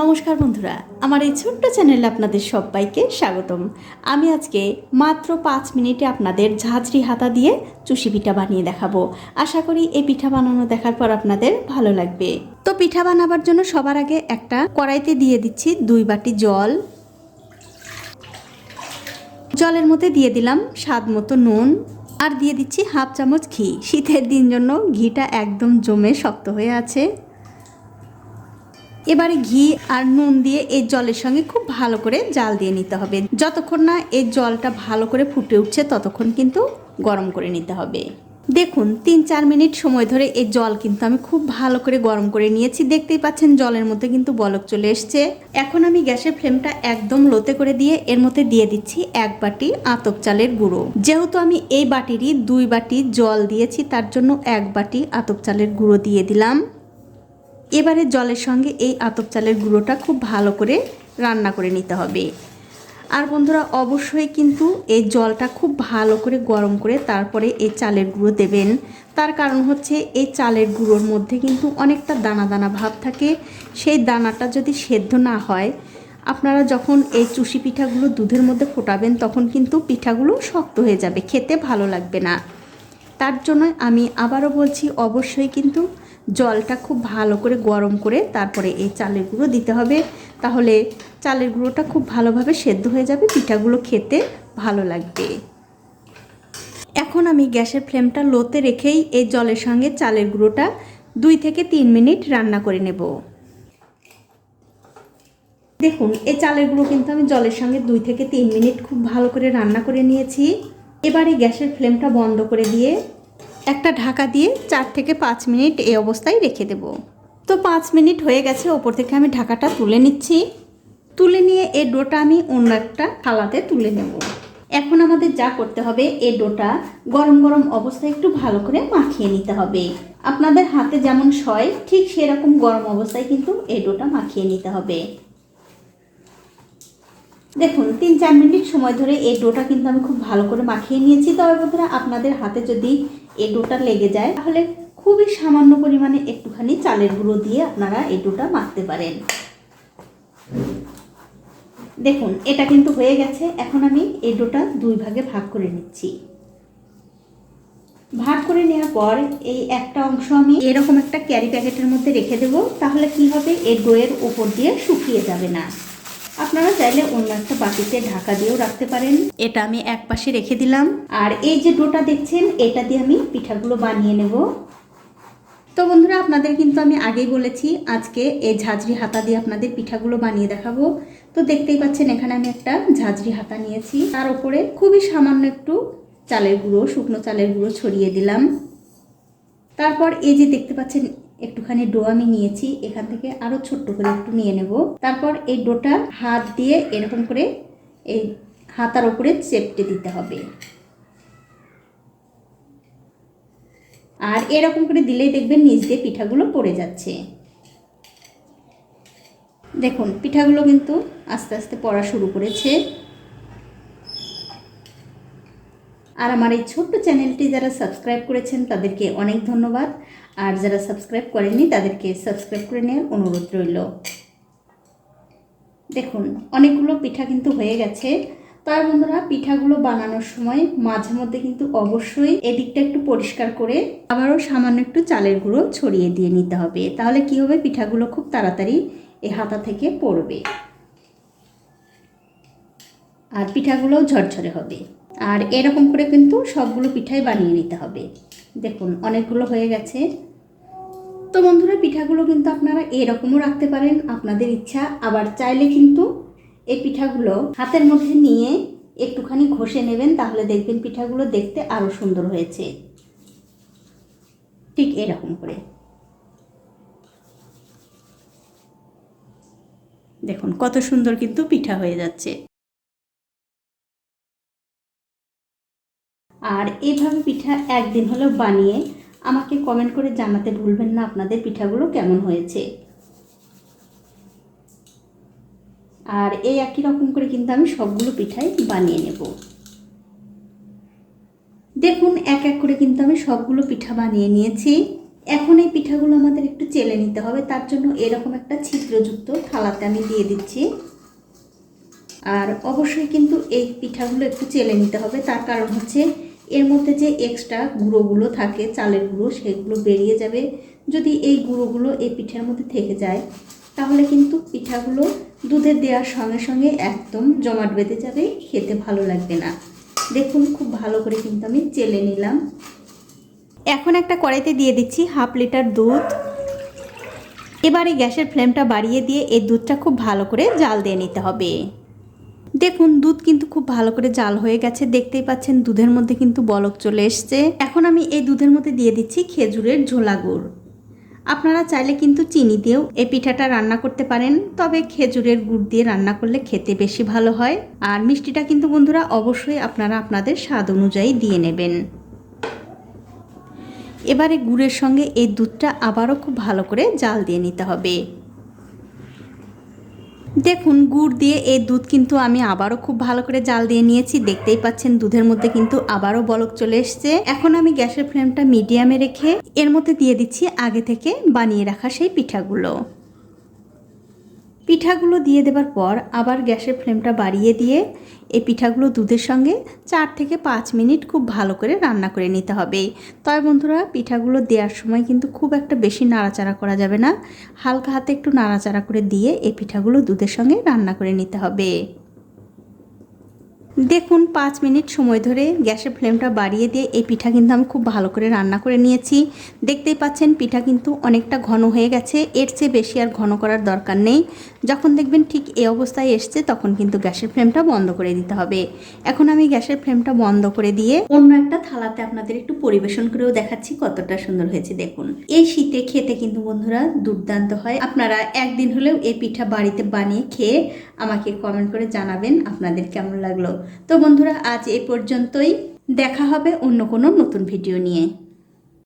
নমস্কার বন্ধুরা, আমার এই ছোট্ট চ্যানেলে আপনাদের সবাইকে স্বাগতম। আমি আজকে মাত্র পাঁচ মিনিটে আপনাদের ঝাঁঝরি হাতা দিয়ে চুষি পিঠা বানিয়ে দেখাবো। আশা করি এই পিঠা বানানো দেখার পর আপনাদের ভালো লাগবে। তো পিঠা বানাবার জন্য সবার আগে একটা কড়াইতে দিয়ে দিচ্ছি দুই বাটি জল। জলের মধ্যে দিয়ে দিলাম স্বাদ মতো নুন আর দিয়ে দিচ্ছি হাফ চামচ ঘি। শীতের দিন জন্য ঘিটা একদম জমে শক্ত হয়ে আছে। এবারে ঘি আর নুন দিয়ে এই জলের সঙ্গে খুব ভালো করে জাল দিয়ে নিতে হবে। যতক্ষণ না এই জলটা ভালো করে ফুটে উঠছে, ততক্ষণ কিন্তু গরম করে নিতে হবে। দেখুন, তিন চার মিনিট সময় ধরে এই জল কিন্তু আমি খুব ভালো করে গরম করে নিয়েছি। দেখতেই পাচ্ছেন, জলের মধ্যে কিন্তু বলক চলে এসছে। এখন আমি গ্যাসের ফ্লেমটা একদম লোতে করে দিয়ে এর মধ্যে দিয়ে দিচ্ছি এক বাটি আতপ চালের গুঁড়ো। যেহেতু আমি এই বাটিরই দুই বাটি জল দিয়েছি, তার জন্য এক বাটি আতপ চালের গুঁড়ো দিয়ে দিলাম। এবারে জলের সঙ্গে এই আতপ চালের গুঁড়োটা খুব ভালো করে রান্না করে নিতে হবে। আর বন্ধুরা, অবশ্যই কিন্তু এই জলটা খুব ভালো করে গরম করে তারপরে এই চালের গুঁড়ো দেবেন। তার কারণ হচ্ছে এই চালের গুঁড়োর মধ্যে কিন্তু অনেকটা দানা দানা ভাব থাকে। সেই দানাটা যদি সেদ্ধ না হয়, আপনারা যখন এই চুষি পিঠাগুলো দুধের মধ্যে ফোটাবেন, তখন কিন্তু পিঠাগুলো শক্ত হয়ে যাবে, খেতে ভালো লাগবে না। তার জন্য আমি আবারও বলছি, অবশ্যই কিন্তু জলটা খুব ভালো করে গরম করে তারপরে এই চালের গুঁড়ো দিতে হবে। তাহলে চালের গুঁড়োটা খুব ভালোভাবে সেদ্ধ হয়ে যাবে, পিঠাগুলো খেতে ভালো লাগবে। এখন আমি গ্যাসের ফ্লেমটা লোতে রেখেই এই জলের সঙ্গে চালের গুঁড়োটা দুই থেকে তিন মিনিট রান্না করে নেব। দেখুন, এই চালের গুঁড়ো কিন্তু আমি জলের সঙ্গে দুই থেকে তিন মিনিট খুব ভালো করে রান্না করে নিয়েছি। এবারে গ্যাসের ফ্লেমটা বন্ধ করে দিয়ে একটা ঢাকা দিয়ে চার থেকে পাঁচ মিনিট এই অবস্থায় রেখে দেব। তো পাঁচ মিনিট হয়ে গেছে, ওপর থেকে আমি ঢাকাটা তুলে নিচ্ছি। তুলে নিয়ে এই ডোটা আমি অন্য একটা থালাতে তুলে নেব। এখন আমাদের যা করতে হবে এই ডোটা গরম গরম অবস্থায় একটু ভালো করে মাখিয়ে নিতে হবে। আপনাদের হাতে যেমন সয়, ঠিক সেরকম গরম অবস্থায় কিন্তু এই ডোটা মাখিয়ে নিতে হবে। দেখুন, তিন চার মিনিট সময় ধরে এই ডোটা কিন্তু আমি খুব ভালো করে মাখিয়ে নিয়েছি। তবে বন্ধুরা, আপনাদের হাতে যদি এই ডোটা লেগে যায়, তাহলে খুবই সামান্য পরিমাণে একটুখানি চালের গুঁড়ো দিয়ে আপনারা এই ডোটা মাখতে পারেন। দেখুন, এটা কিন্তু হয়ে গেছে। এখন আমি এই ডোটা দুই ভাগে ভাগ করে নিচ্ছি। ভাগ করে নেওয়ার পর এই একটা অংশ আমি এরকম একটা ক্যারি প্যাকেটের মধ্যে রেখে দেব। তাহলে কি হবে? এই ডোয়ের উপর দিয়ে শুকিয়ে যাবে না। আপনারা চাইলে অন্য একটা বাটিতে ঢাকা দিয়েও রাখতে পারেন। এটা আমি এক পাশে রেখে দিলাম। আর এই যে ডোটা দেখছেন, এটা দিয়ে আমি পিঠাগুলো বানিয়ে নেব। তো বন্ধুরা, আপনাদের কিন্তু আমি আগেই বলেছি, আজকে এই ঝাঁঝরি হাতা দিয়ে আপনাদের পিঠাগুলো বানিয়ে দেখাবো। তো দেখতেই পাচ্ছেন, এখানে আমি একটা ঝাঁঝরি হাতা নিয়েছি। তার উপরে খুবই সামান্য একটু চালের গুঁড়ো, শুকনো চালের গুঁড়ো ছড়িয়ে দিলাম। তারপর এই যে দেখতে পাচ্ছেন একটুখানি ডো আমি নিয়েছি, এখান থেকে আরও ছোট্ট করে একটু নিয়ে নেব। তারপর এই ডোটা হাত দিয়ে এরকম করে এই হাতার ওপরে চেপটে দিতে হবে। আর এরকম করে দিলেই দেখবেন নিচ দিয়ে পিঠাগুলো পড়ে যাচ্ছে। দেখুন, পিঠাগুলো কিন্তু আস্তে আস্তে পড়া শুরু করেছে। আর আমার এই ছোট্ট চ্যানেলটি যারা সাবস্ক্রাইব করেছেন, তাদেরকে অনেক ধন্যবাদ। আর যারা সাবস্ক্রাইব করেননি, তাদেরকে সাবস্ক্রাইব করে নেওয়ার অনুরোধ রইল। দেখুন, অনেকগুলো পিঠা কিন্তু হয়ে গেছে। তার বন্ধুরা, পিঠাগুলো বানানোর সময় মাঝে মধ্যে কিন্তু অবশ্যই এদিকটা একটু পরিষ্কার করে আবারও সামান্য একটু চালের গুঁড়ো ছড়িয়ে দিয়ে নিতে হবে। তাহলে কি হবে? পিঠাগুলো খুব তাড়াতাড়ি এই হাতা থেকে পড়বে। আর পিঠাগুলোও ঝরঝরে হবে। আর এরকম করে কিন্তু সবগুলো পিঠাই বানিয়ে নিতে হবে। দেখুন, অনেকগুলো হয়ে গেছে। তো বন্ধুরা, পিঠাগুলো কিন্তু আপনারা এরকমও রাখতে পারেন। আপনাদের ইচ্ছা, আবার চাইলে কিন্তু এই পিঠাগুলো হাতের মধ্যে নিয়ে একটুখানি ঘষে নেবেন, তাহলে দেখবেন পিঠাগুলো দেখতে আরও সুন্দর হয়েছে। ঠিক এরকম করে। দেখুন, কত সুন্দর কিন্তু পিঠা হয়ে যাচ্ছে। আর এইভাবে পিঠা একদিন হলেও বানিয়ে আমাকে কমেন্ট করে জানাতে ভুলবেন না আপনাদের পিঠাগুলো কেমন হয়েছে। আর এই একই রকম করে কিন্তু আমি সবগুলো পিঠাই বানিয়ে নেব। দেখুন, এক এক করে কিন্তু আমি সবগুলো পিঠা বানিয়ে নিয়েছি। এখন এই পিঠাগুলো আমাদের একটু চেলে নিতে হবে, তার জন্য এরকম একটা ছিদ্রযুক্ত থালাতে আমি দিয়ে দিচ্ছি। আর অবশ্যই কিন্তু এই পিঠাগুলো একটু চেলে নিতে হবে, তার কারণ হচ্ছে এর মধ্যে যে এক্সট্রা গুঁড়োগুলো থাকে, চালের গুঁড়ো, সেগুলো বেরিয়ে যাবে। যদি এই গুঁড়োগুলো এই পিঠার মধ্যে থেকে যায়, তাহলে কিন্তু পিঠাগুলো দুধে দেওয়ার সঙ্গে সঙ্গে একদম জমাট বেঁধে যাবে, খেতে ভালো লাগবে না। দেখুন, খুব ভালো করে কিন্তু আমি চেলে নিলাম। এখন একটা কড়াইতে দিয়ে দিচ্ছি হাফ লিটার দুধ। এবারে গ্যাসের ফ্লেমটা বাড়িয়ে দিয়ে এই দুধটা খুব ভালো করে জাল দিয়ে নিতে হবে। দেখুন, দুধ কিন্তু খুব ভালো করে জাল হয়ে গেছে। দেখতেই পাচ্ছেন, দুধের মধ্যে কিন্তু বলক চলে এসছে। এখন আমি এই দুধের মধ্যে দিয়ে দিচ্ছি খেজুরের ঝোলা গুড়। আপনারা চাইলে কিন্তু চিনি দিয়েও এই পিঠাটা রান্না করতে পারেন, তবে খেজুরের গুড় দিয়ে রান্না করলে খেতে বেশি ভালো হয়। আর মিষ্টিটা কিন্তু বন্ধুরা অবশ্যই আপনারা আপনাদের স্বাদ অনুযায়ী দিয়ে নেবেন। এবারে গুড়ের সঙ্গে এই দুধটা আবারও খুব ভালো করে জাল দিয়ে নিতে হবে। দেখুন, গুড় দিয়ে এই দুধ কিন্তু আমি আবারও খুব ভালো করে জাল দিয়ে নিয়েছি। দেখতেই পাচ্ছেন, দুধের মধ্যে কিন্তু আবারও বলক চলে এসছে। এখন আমি গ্যাসের ফ্লেমটা মিডিয়ামে রেখে এর মধ্যে দিয়ে দিচ্ছি আগে থেকে বানিয়ে রাখা সেই পিঠাগুলো। পিঠাগুলো দিয়ে দেবার পর আবার গ্যাসের ফ্লেমটা বাড়িয়ে দিয়ে এই পিঠাগুলো দুধের সঙ্গে চার থেকে পাঁচ মিনিট খুব ভালো করে রান্না করে নিতে হবে। তবে বন্ধুরা, পিঠাগুলো দেওয়ার সময় কিন্তু খুব একটা বেশি নাড়াচাড়া করা যাবে না। হালকা হাতে একটু নাড়াচাড়া করে দিয়ে এই পিঠাগুলো দুধের সঙ্গে রান্না করে নিতে হবে। দেখুন, পাঁচ মিনিট সময় ধরে গ্যাসের ফ্লেমটা বাড়িয়ে দিয়ে এই পিঠা কিন্তু আমি খুব ভালো করে রান্না করে নিয়েছি। দেখতেই পাচ্ছেন, পিঠা কিন্তু অনেকটা ঘন হয়ে গেছে। এর চেয়ে বেশি আর ঘন করার দরকার নেই। যখন দেখবেন ঠিক এই অবস্থায় এসছে, তখন কিন্তু গ্যাসের ফ্লেমটা বন্ধ করে দিতে হবে। এখন আমি গ্যাসের ফ্লেমটা বন্ধ করে দিয়ে অন্য একটা থালাতে আপনাদের একটু পরিবেশন করেও দেখাচ্ছি কতটা সুন্দর হয়েছে, দেখুন। এই শীতে খেতে কিন্তু বন্ধুরা দুর্দান্ত হয়। আপনারা একদিন হলেও এই পিঠা বাড়িতে বানিয়ে খেয়ে আমাকে কমেন্ট করে জানাবেন আপনাদের কেমন লাগল। তো বন্ধুরা আজ এ পর্যন্তই। দেখা হবে অন্য কোনো নতুন ভিডিও নিয়ে।